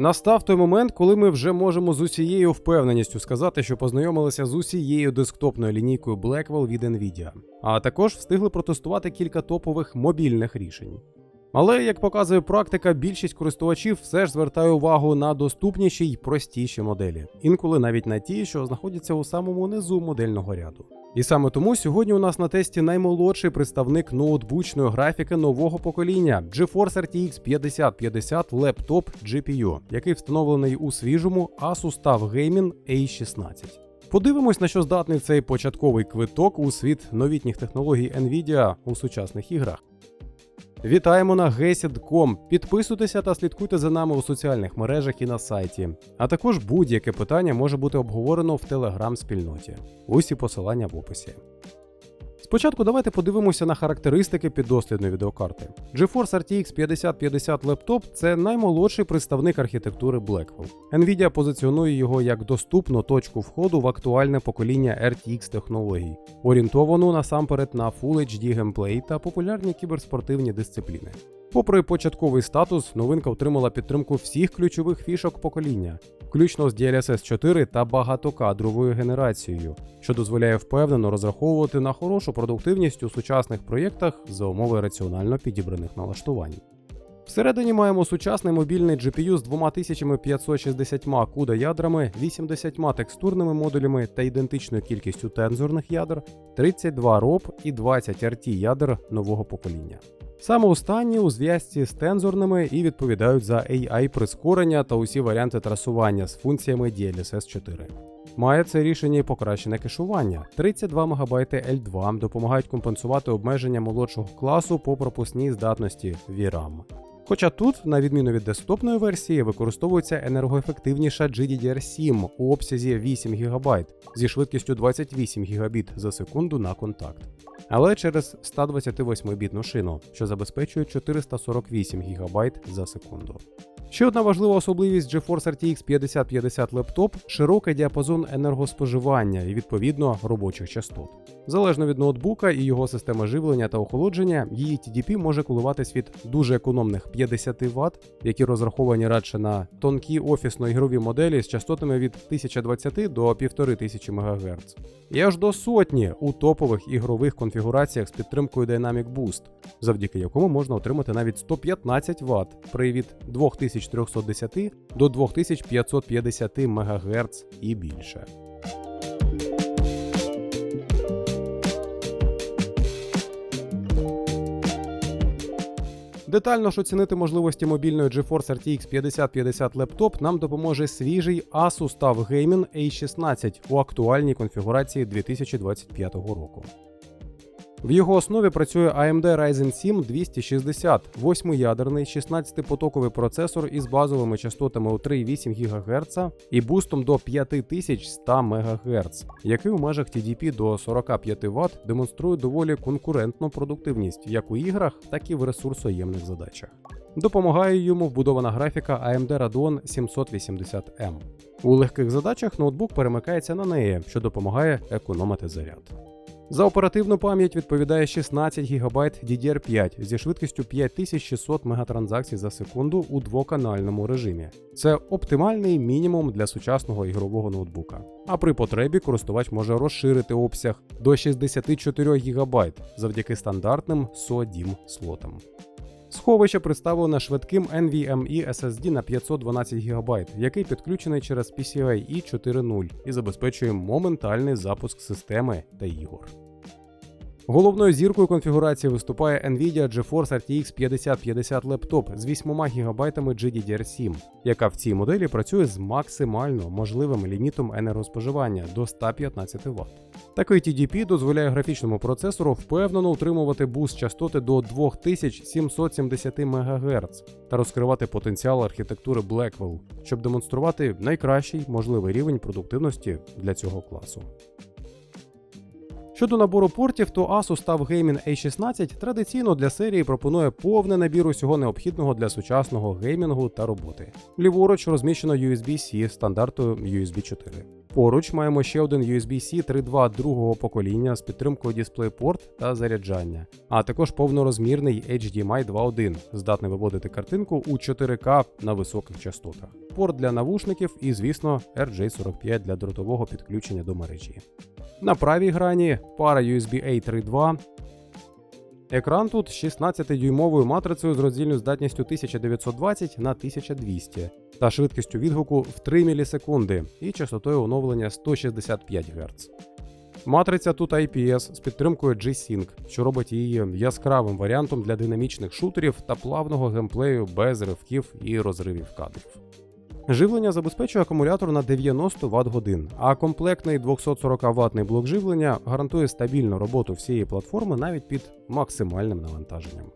Настав той момент, коли ми вже можемо з усією впевненістю сказати, що познайомилися з усією десктопною лінійкою Blackwell від Nvidia, а також встигли протестувати кілька топових мобільних рішень. Але, як показує практика, більшість користувачів все ж звертає увагу на доступніші й простіші моделі, інколи навіть на ті, що знаходяться у самому низу модельного ряду. І саме тому сьогодні у нас на тесті наймолодший представник ноутбучної графіки нового покоління GeForce RTX 5050 Laptop GPU, який встановлений у свіжому Asus TUF Gaming A16. Подивимось, на що здатний цей початковий квиток у світ новітніх технологій Nvidia у сучасних іграх. Вітаємо на GESID.com. Підписуйтеся та слідкуйте за нами у соціальних мережах і на сайті. А також будь-яке питання може бути обговорено в телеграм-спільноті. Усі посилання в описі. Спочатку давайте подивимося на характеристики піддослідної відеокарти. GeForce RTX 5050 Laptop – це наймолодший представник архітектури Blackwell. Nvidia позиціонує його як доступну точку входу в актуальне покоління RTX технологій, орієнтовану насамперед на Full HD геймплей та популярні кіберспортивні дисципліни. Попри початковий статус, новинка отримала підтримку всіх ключових фішок покоління, включно з DLSS 4 та багатокадровою генерацією, що дозволяє впевнено розраховувати на хорошу продуктивність у сучасних проєктах за умови раціонально підібраних налаштувань. Всередині маємо сучасний мобільний GPU з 2560 CUDA ядрами, 80 текстурними модулями та ідентичною кількістю тензорних ядер, 32 ROP і 20 RT ядер нового покоління. Саме останні у зв'язці з тензорними і відповідають за AI прискорення та усі варіанти трасування з функціями DLSS 4. Має це рішення і покращене кешування. 32 МБ L2 допомагають компенсувати обмеження молодшого класу по пропускній здатності VRAM. Хоча тут, на відміну від десктопної версії, використовується енергоефективніша GDDR7 у обсязі 8 ГБ зі швидкістю 28 Гбіт за секунду на контакт, але через 128-бітну шину, що забезпечує 448 ГБ за секунду. Ще одна важлива особливість GeForce RTX 5050 Laptop – широкий діапазон енергоспоживання і відповідно робочих частот. Залежно від ноутбука і його системи живлення та охолодження, її TDP може коливатись від дуже економних 50 Вт, які розраховані радше на тонкі офісно-ігрові моделі з частотами від 1020 до 1500 МГц, і аж до сотні у топових ігрових конфігураціях з підтримкою Dynamic Boost, завдяки якому можна отримати навіть 115 Вт при від 2310 до 2550 МГц і більше. Детально ж оцінити можливості мобільної GeForce RTX 5050 Laptop нам допоможе свіжий Asus TUF Gaming A16 у актуальній конфігурації 2025 року. В його основі працює AMD Ryzen 7 260, 8-ядерний 16-потоковий процесор із базовими частотами у 3,8 ГГц і бустом до 5100 МГц, який у межах TDP до 45 Вт демонструє доволі конкурентну продуктивність як у іграх, так і в ресурсоємних задачах. Допомагає йому вбудована графіка AMD Radeon 780M. У легких задачах ноутбук перемикається на неї, що допомагає економити заряд. За оперативну пам'ять відповідає 16 ГБ DDR5 зі швидкістю 5600 мегатранзакцій за секунду у двоканальному режимі. Це оптимальний мінімум для сучасного ігрового ноутбука. А при потребі користувач може розширити обсяг до 64 ГБ завдяки стандартним SODIMM слотам. Сховище представлене швидким NVMe SSD на 512 ГБ, який підключений через PCIe 4.0 і забезпечує моментальний запуск системи та ігор. Головною зіркою конфігурації виступає Nvidia GeForce RTX 5050 Laptop з 8 ГБ GDDR7, яка в цій моделі працює з максимально можливим лімітом енергоспоживання до 115 Вт. Такий TDP дозволяє графічному процесору впевнено утримувати буст частоти до 2770 МГц та розкривати потенціал архітектури Blackwell, щоб демонструвати найкращий можливий рівень продуктивності для цього класу. Щодо набору портів, то Asus TUF Gaming A16 традиційно для серії пропонує повний набір усього необхідного для сучасного геймінгу та роботи. Ліворуч розміщено USB-C стандарту USB 4. Поруч маємо ще один USB-C 3.2 другого покоління з підтримкою DisplayPort та заряджання, а також повнорозмірний HDMI 2.1, здатний виводити картинку у 4К на високих частотах, порт для навушників і, звісно, RJ45 для дротового підключення до мережі. На правій грані пара USB-A 3.2. Екран тут 16-дюймовою матрицею з роздільною здатністю 1920 на 1200 та швидкістю відгуку в 3 мілісекунди і частотою оновлення 165 Гц. Матриця тут IPS з підтримкою G-Sync, що робить її яскравим варіантом для динамічних шутерів та плавного геймплею без ривків і розривів кадрів. Живлення забезпечує акумулятор на 90 Вт годин, а комплектний 240 ватний блок живлення гарантує стабільну роботу всієї платформи навіть під максимальним навантаженням.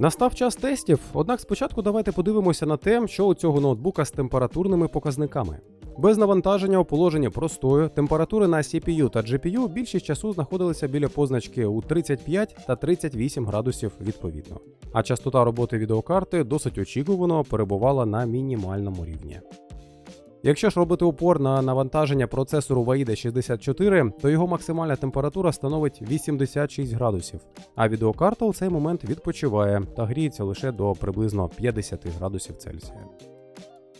Настав час тестів, однак спочатку давайте подивимося на те, що у цього ноутбука з температурними показниками. Без навантаження у положенні простою температури на CPU та GPU більшість часу знаходилися біля позначки у 35 та 38 градусів відповідно. А частота роботи відеокарти досить очікувано перебувала на мінімальному рівні. Якщо ж робити упор на навантаження процесору VAIDA 64, то його максимальна температура становить 86 градусів, а відеокарта у цей момент відпочиває та гріється лише до приблизно 50 градусів Цельсія.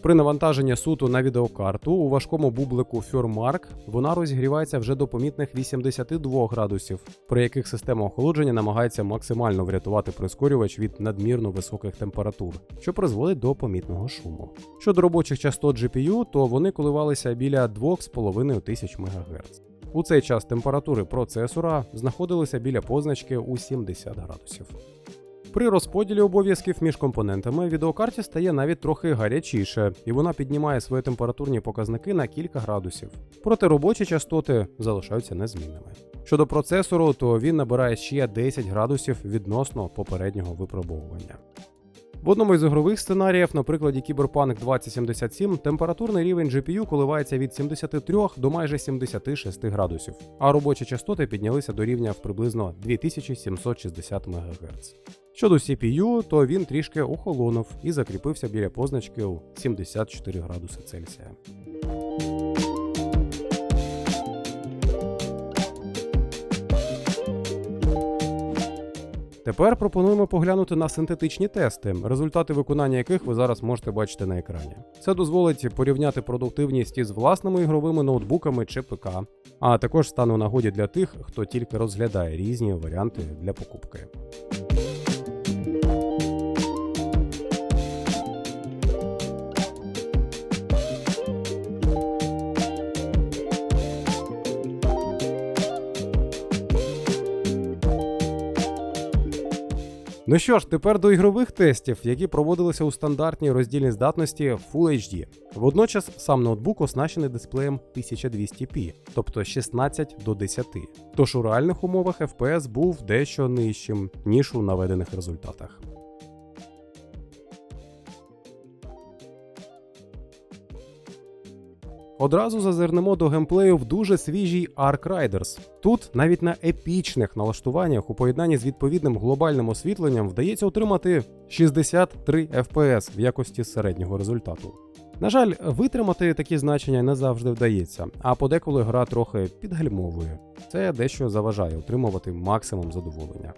При навантаженні суту на відеокарту у важкому бублику Furmark вона розігрівається вже до помітних 82 градусів, при яких система охолодження намагається максимально врятувати прискорювач від надмірно високих температур, що призводить до помітного шуму. Щодо робочих частот GPU, то вони коливалися біля 2,5 тисяч МГц. У цей час температури процесора знаходилися біля позначки у 70 градусів. При розподілі обов'язків між компонентами відеокарті стає навіть трохи гарячіше, і вона піднімає свої температурні показники на кілька градусів. Проте робочі частоти залишаються незмінними. Щодо процесору, то він набирає ще 10 градусів відносно попереднього випробовування. В одному із ігрових сценаріїв, на прикладі Cyberpunk 2077, температурний рівень GPU коливається від 73 до майже 76 градусів, а робочі частоти піднялися до рівня в приблизно 2760 МГц. Щодо CPU, то він трішки охолонув і закріпився біля позначки у 74 градуси Цельсія. Тепер пропонуємо поглянути на синтетичні тести, результати виконання яких ви зараз можете бачити на екрані. Це дозволить порівняти продуктивність із власними ігровими ноутбуками чи ПК, а також стане нагоді для тих, хто тільки розглядає різні варіанти для покупки. Ну що ж, тепер до ігрових тестів, які проводилися у стандартній роздільній здатності Full HD. Водночас сам ноутбук оснащений дисплеєм 1200p, тобто 16 до 10. Тож у реальних умовах FPS був дещо нижчим, ніж у наведених результатах. Одразу зазирнемо до геймплею в дуже свіжій Ark Riders. Тут навіть на епічних налаштуваннях у поєднанні з відповідним глобальним освітленням вдається отримати 63 FPS в якості середнього результату. На жаль, витримати такі значення не завжди вдається, а подеколи гра трохи підгальмовує. Це дещо заважає отримувати максимум задоволення.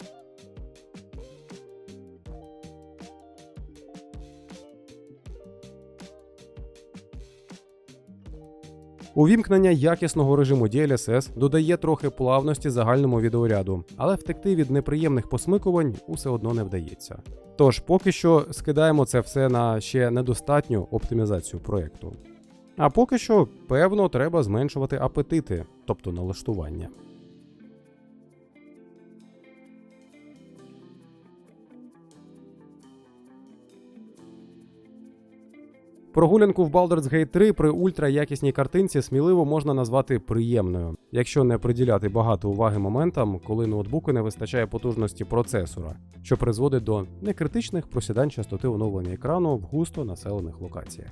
Увімкнення якісного режиму DLSS додає трохи плавності загальному відеоряду, але втекти від неприємних посмикувань усе одно не вдається. Тож поки що скидаємо це все на ще недостатню оптимізацію проєкту. А поки що, певно, треба зменшувати апетити, тобто налаштування. Прогулянку в Baldur's Gate 3 при ультраякісній картинці сміливо можна назвати приємною, якщо не приділяти багато уваги моментам, коли ноутбуку не вистачає потужності процесора, що призводить до некритичних просідань частоти оновлення екрану в густо населених локаціях.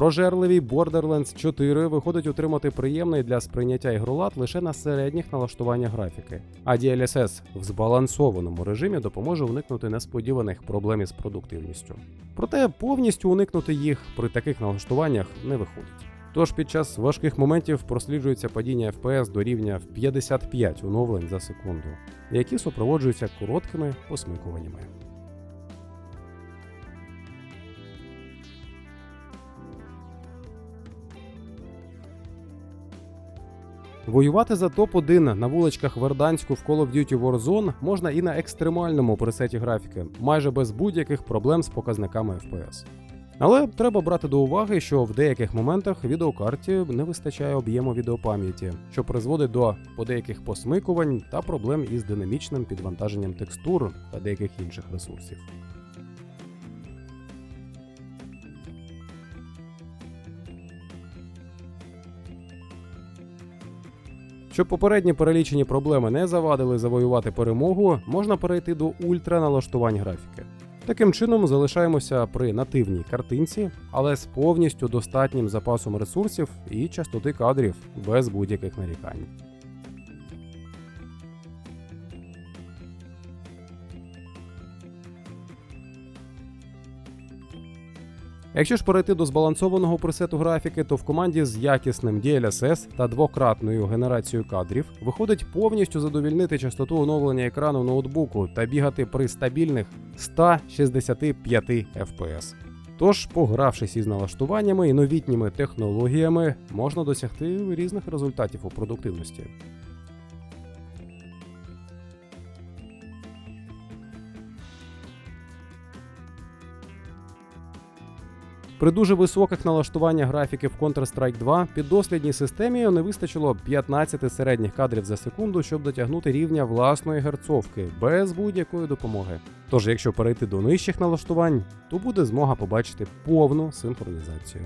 Прожерливий Borderlands 4 виходить отримати приємний для сприйняття ігролад лише на середніх налаштуваннях графіки, а DLSS в збалансованому режимі допоможе уникнути несподіваних проблем із продуктивністю. Проте повністю уникнути їх при таких налаштуваннях не виходить. Тож під час важких моментів просліджується падіння FPS до рівня в 55 оновлень за секунду, які супроводжуються короткими посмикуваннями. Воювати за топ-1 на вуличках Верданську в Call of Duty Warzone можна і на екстремальному пресеті графіки, майже без будь-яких проблем з показниками FPS. Але треба брати до уваги, що в деяких моментах відеокарті не вистачає об'єму відеопам'яті, що призводить до подеяких посмикувань та проблем із динамічним підвантаженням текстур та деяких інших ресурсів. Щоб попередні перелічені проблеми не завадили завоювати перемогу, можна перейти до ультраналаштувань графіки. Таким чином залишаємося при нативній картинці, але з повністю достатнім запасом ресурсів і частоти кадрів без будь-яких нарікань. Якщо ж перейти до збалансованого пресету графіки, то в команді з якісним DLSS та двократною генерацією кадрів виходить повністю задовільнити частоту оновлення екрану ноутбуку та бігати при стабільних 165 FPS. Тож, погравшись із налаштуваннями і новітніми технологіями, можна досягти різних результатів у продуктивності. При дуже високих налаштуваннях графіки в Counter-Strike 2 піддослідній системі не вистачило 15 середніх кадрів за секунду, щоб дотягнути рівня власної герцовки без будь-якої допомоги. Тож, якщо перейти до нижчих налаштувань, то буде змога побачити повну синхронізацію.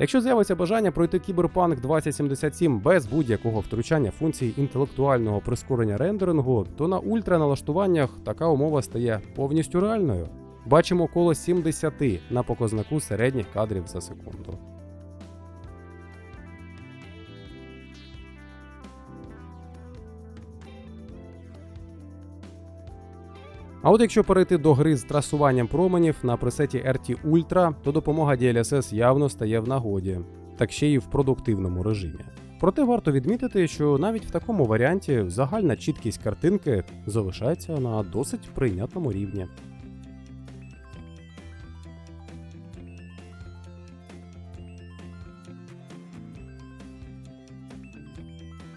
Якщо з'явиться бажання пройти Кіберпанк 2077 без будь-якого втручання функцій інтелектуального прискорення рендерингу, то на ультраналаштуваннях така умова стає повністю реальною. Бачимо коло 70 на показнику середніх кадрів за секунду. А от якщо перейти до гри з трасуванням променів на пресеті RT Ultra, то допомога DLSS явно стає в нагоді, так ще й в продуктивному режимі. Проте варто відмітити, що навіть в такому варіанті загальна чіткість картинки залишається на досить прийнятному рівні.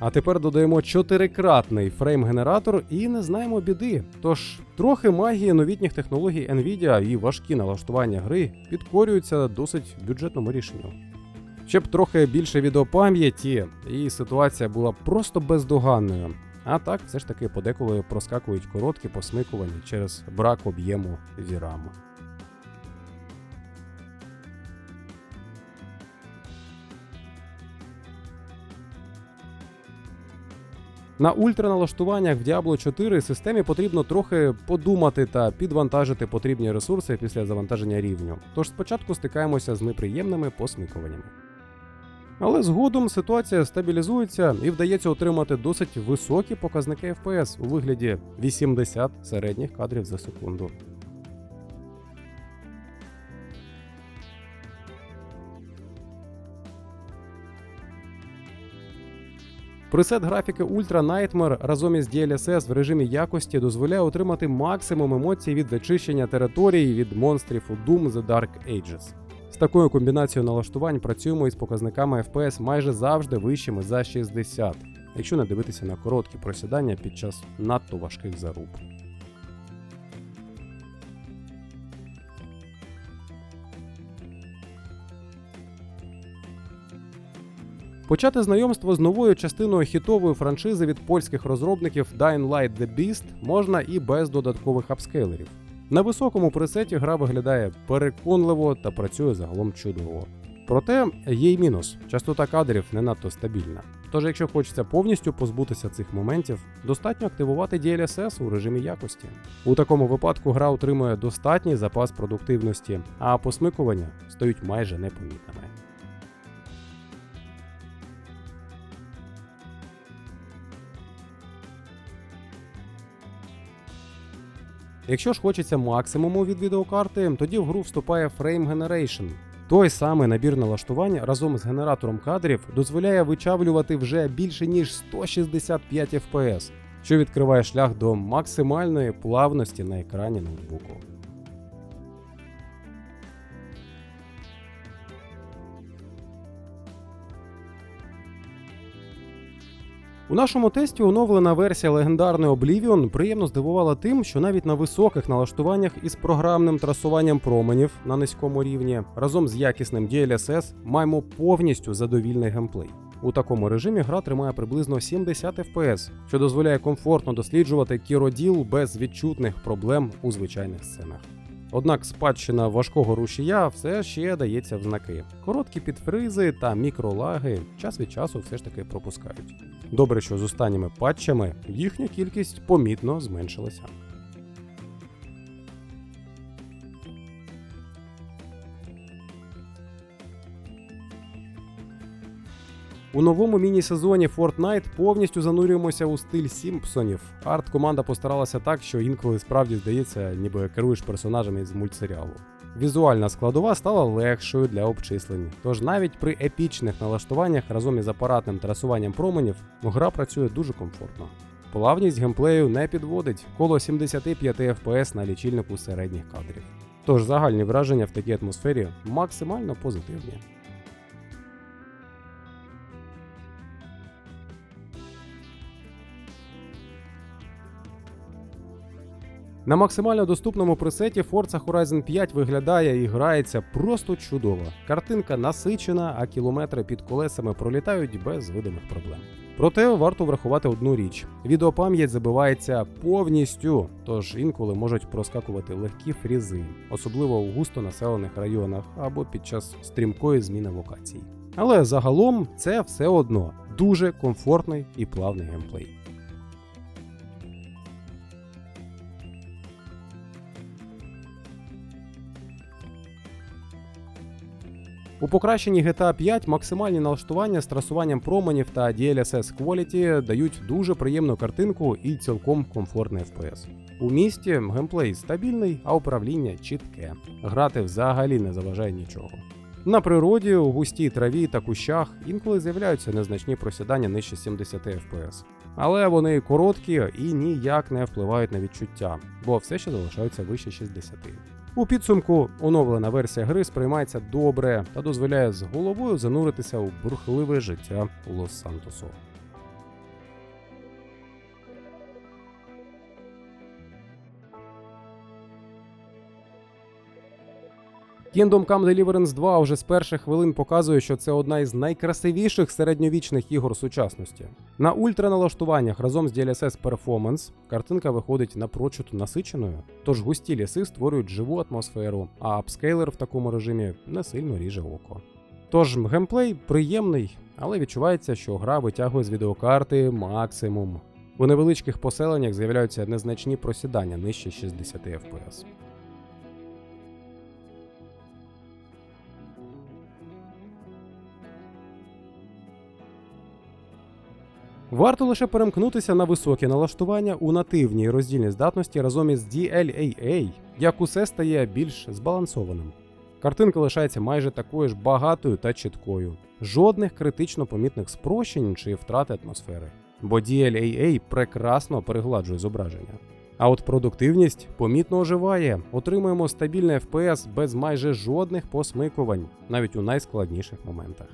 А тепер додаємо чотирикратний фрейм-генератор і не знаємо біди. Тож трохи магії новітніх технологій Nvidia і важкі налаштування гри підкорюються досить бюджетному рішенню. Щоб трохи більше відеопам'яті, і ситуація була просто бездоганною. А так, все ж таки подеколи проскакують короткі посмикування через брак об'єму VRAM. На ультраналаштуваннях в Diablo 4 системі потрібно трохи подумати та підвантажити потрібні ресурси після завантаження рівню. Тож спочатку стикаємося з неприємними посмикуваннями. Але згодом ситуація стабілізується і вдається отримати досить високі показники FPS у вигляді 80 середніх кадрів за секунду. Пресет графіки Ultra Nightmare разом із DLSS в режимі якості дозволяє отримати максимум емоцій від зачищення території від монстрів у Doom The Dark Ages. З такою комбінацією налаштувань працюємо із показниками FPS майже завжди вищими за 60, якщо не дивитися на короткі просідання під час надто важких заруб. Почати знайомство з новою частиною хітової франшизи від польських розробників Dying Light The Beast можна і без додаткових апскейлерів. На високому пресеті гра виглядає переконливо та працює загалом чудово. Проте є й мінус: частота кадрів не надто стабільна. Тож, якщо хочеться повністю позбутися цих моментів, достатньо активувати DLSS у режимі якості. У такому випадку гра отримує достатній запас продуктивності, а посмикування стають майже непомітними. Якщо ж хочеться максимуму від відеокарти, тоді в гру вступає Frame Generation. Той самий набір налаштувань разом з генератором кадрів дозволяє вичавлювати вже більше ніж 165 FPS, що відкриває шлях до максимальної плавності на екрані ноутбуку. У нашому тесті оновлена версія легендарної Oblivion приємно здивувала тим, що навіть на високих налаштуваннях із програмним трасуванням променів на низькому рівні разом з якісним DLSS маємо повністю задовільний геймплей. У такому режимі гра тримає приблизно 70 FPS, що дозволяє комфортно досліджувати кіроділ без відчутних проблем у звичайних сценах. Однак спадщина важкого рушія все ще дається в знаки. Короткі підфризи та мікролаги час від часу все ж таки пропускають. Добре, що з останніми патчами їхня кількість помітно зменшилася. У новому міні-сезоні Fortnite повністю занурюємося у стиль Сімпсонів. Арт-команда постаралася так, що інколи справді здається, ніби керуєш персонажами з мультсеріалу. Візуальна складова стала легшою для обчислень, тож навіть при епічних налаштуваннях разом із апаратним трасуванням променів гра працює дуже комфортно. Плавність геймплею не підводить коло 75 FPS на лічильнику середніх кадрів. Тож загальні враження в такій атмосфері максимально позитивні. На максимально доступному пресеті Forza Horizon 5 виглядає і грається просто чудово. Картинка насичена, а кілометри під колесами пролітають без видимих проблем. Проте варто врахувати одну річ: відеопам'ять забивається повністю, тож інколи можуть проскакувати легкі фрізи, особливо у густонаселених районах або під час стрімкої зміни локацій. Але загалом це все одно дуже комфортний і плавний геймплей. У покращенні GTA 5 максимальні налаштування з трасуванням променів та DLSS Quality дають дуже приємну картинку і цілком комфортний FPS. У місті геймплей стабільний, а управління чітке. Грати взагалі не заважає нічого. На природі, у густій траві та кущах інколи з'являються незначні просідання нижче 70 FPS. Але вони короткі і ніяк не впливають на відчуття, бо все ще залишаються вище 60. У підсумку оновлена версія гри сприймається добре та дозволяє з головою зануритися у бурхливе життя Лос-Сантосу. Kingdom Come Deliverance 2 вже з перших хвилин показує, що це одна із найкрасивіших середньовічних ігор сучасності. На ультраналаштуваннях разом з DLSS Performance картинка виходить напрочуд насиченою, тож густі ліси створюють живу атмосферу, а апскейлер в такому режимі не сильно ріже око. Тож геймплей приємний, але відчувається, що гра витягує з відеокарти максимум. У невеличких поселеннях з'являються незначні просідання нижче 60 FPS. Варто лише перемкнутися на високі налаштування у нативній роздільній здатності разом із DLAA, як усе стає більш збалансованим. Картинка лишається майже такою ж багатою та чіткою, жодних критично помітних спрощень чи втрати атмосфери, бо DLAA прекрасно перегладжує зображення. А от продуктивність помітно оживає, отримуємо стабільний FPS без майже жодних посмикувань, навіть у найскладніших моментах.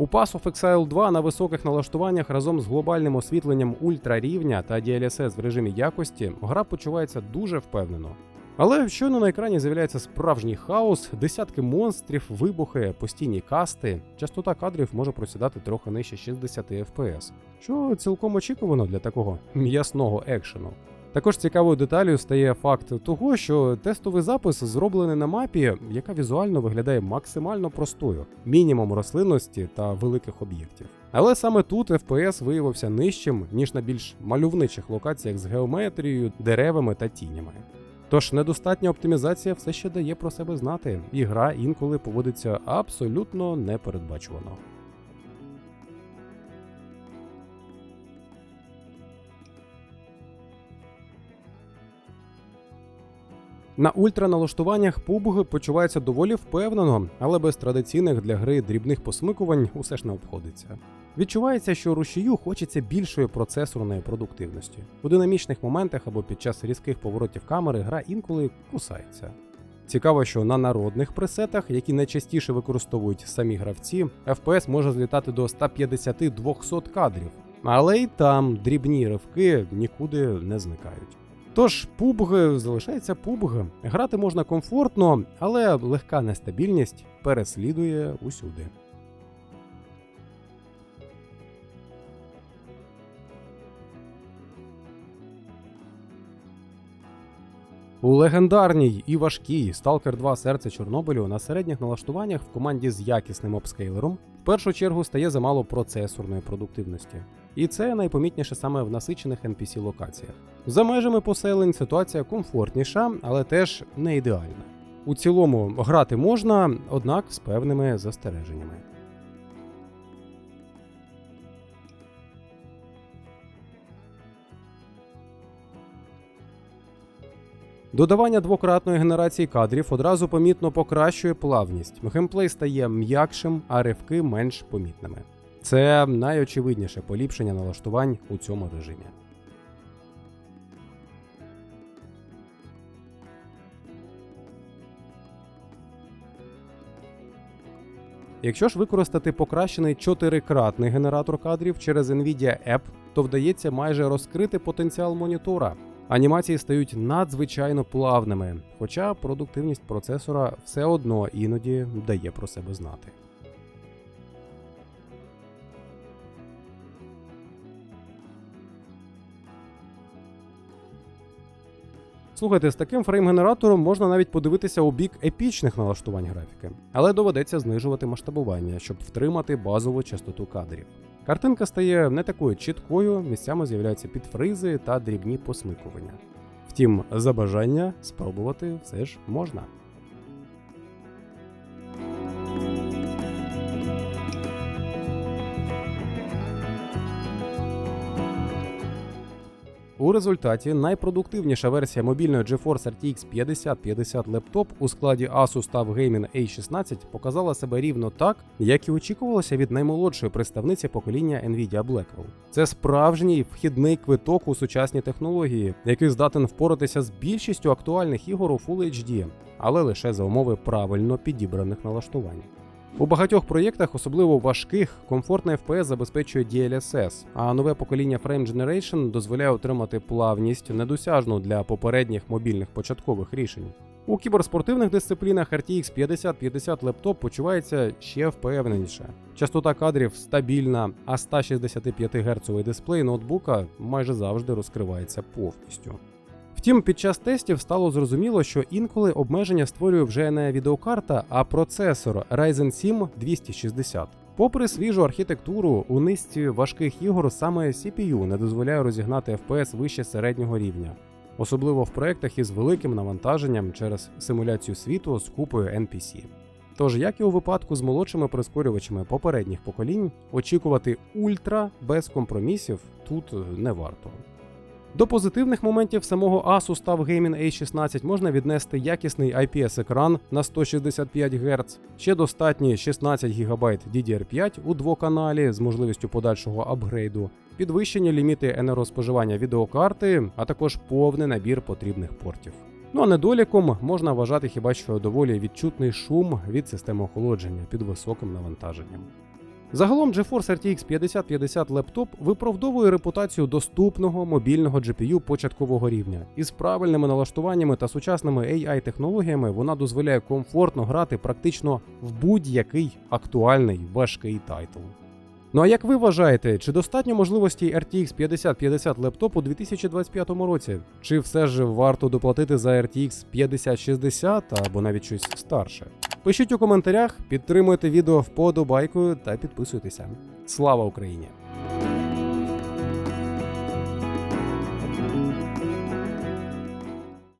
У Pass of Exile 2 на високих налаштуваннях разом з глобальним освітленням ультрарівня та DLSS в режимі якості гра почувається дуже впевнено. Але щойно на екрані з'являється справжній хаос, десятки монстрів, вибухи, постійні касти, частота кадрів може просідати трохи нижче 60 FPS, що цілком очікувано для такого м'ясного екшену. Також цікавою деталю стає факт того, що тестовий запис зроблений на мапі, яка візуально виглядає максимально простою, мінімум рослинності та великих об'єктів. Але саме тут FPS виявився нижчим, ніж на більш мальовничих локаціях з геометрією, деревами та тінями. Тож недостатня оптимізація все ще дає про себе знати, і гра інколи поводиться абсолютно непередбачувано. На ультраналаштуваннях PUBG почувається доволі впевнено, але без традиційних для гри дрібних посмикувань усе ж не обходиться. Відчувається, що рушію хочеться більшої процесорної продуктивності. У динамічних моментах або під час різких поворотів камери гра інколи кусається. Цікаво, що на народних пресетах, які найчастіше використовують самі гравці, FPS може злітати до 150-200 кадрів, але й там дрібні ривки нікуди не зникають. Тож PUBG залишається PUBG. Грати можна комфортно, але легка нестабільність переслідує усюди. У легендарній і важкій Stalker 2 серце Чорнобилю на середніх налаштуваннях в команді з якісним обскейлером в першу чергу стає замало процесорної продуктивності. І це найпомітніше саме в насичених NPC локаціях. За межами поселень ситуація комфортніша, але теж не ідеальна. У цілому грати можна, однак з певними застереженнями. Додавання двократної генерації кадрів одразу помітно покращує плавність. Геймплей стає м'якшим, а ривки менш помітними. Це найочевидніше поліпшення налаштувань у цьому режимі. Якщо ж використати покращений чотирикратний генератор кадрів через Nvidia App, то вдається майже розкрити потенціал монітора. Анімації стають надзвичайно плавними, хоча продуктивність процесора все одно іноді дає про себе знати. Слухайте, з таким фрейм-генератором можна навіть подивитися у бік епічних налаштувань графіки, але доведеться знижувати масштабування, щоб втримати базову частоту кадрів. Картинка стає не такою чіткою, місцями з'являються підфризи та дрібні посмикування. Втім, за бажання спробувати все ж можна. У результаті найпродуктивніша версія мобільної GeForce RTX 5050 лептоп у складі Asus TUF Gaming A16 показала себе рівно так, як і очікувалося від наймолодшої представниці покоління Nvidia Blackwell. Це справжній вхідний квиток у сучасні технології, який здатен впоратися з більшістю актуальних ігор у Full HD, але лише за умови правильно підібраних налаштувань. У багатьох проєктах, особливо важких, комфортний FPS забезпечує DLSS, а нове покоління Frame Generation дозволяє отримати плавність, недосяжну для попередніх мобільних початкових рішень. У кіберспортивних дисциплінах RTX 5050 лептоп почувається ще впевненіше. Частота кадрів стабільна, а 165 Гц дисплей ноутбука майже завжди розкривається повністю. Втім, під час тестів стало зрозуміло, що інколи обмеження створює вже не відеокарта, а процесор Ryzen 7 260. Попри свіжу архітектуру, у низці важких ігор саме CPU не дозволяє розігнати FPS вище середнього рівня, особливо в проектах із великим навантаженням через симуляцію світу з купою NPC. Тож, як і у випадку з молодшими прискорювачами попередніх поколінь, очікувати ультра без компромісів тут не варто. До позитивних моментів самого Asus TUF Gaming A16 можна віднести якісний IPS-екран на 165 Гц, ще достатні 16 ГБ DDR5 у двоканалі з можливістю подальшого апгрейду, підвищені ліміти енергоспоживання відеокарти, а також повний набір потрібних портів. Ну а недоліком можна вважати хіба що доволі відчутний шум від системи охолодження під високим навантаженням. Загалом GeForce RTX 5050 лептоп виправдовує репутацію доступного мобільного GPU початкового рівня. Із правильними налаштуваннями та сучасними AI-технологіями вона дозволяє комфортно грати практично в будь-який актуальний важкий тайтл. Ну а як ви вважаєте, чи достатньо можливості RTX 5050 лептопу у 2025 році? Чи все ж варто доплатити за RTX 5060 або навіть щось старше? Пишіть у коментарях, підтримуйте відео вподобайкою та підписуйтеся. Слава Україні!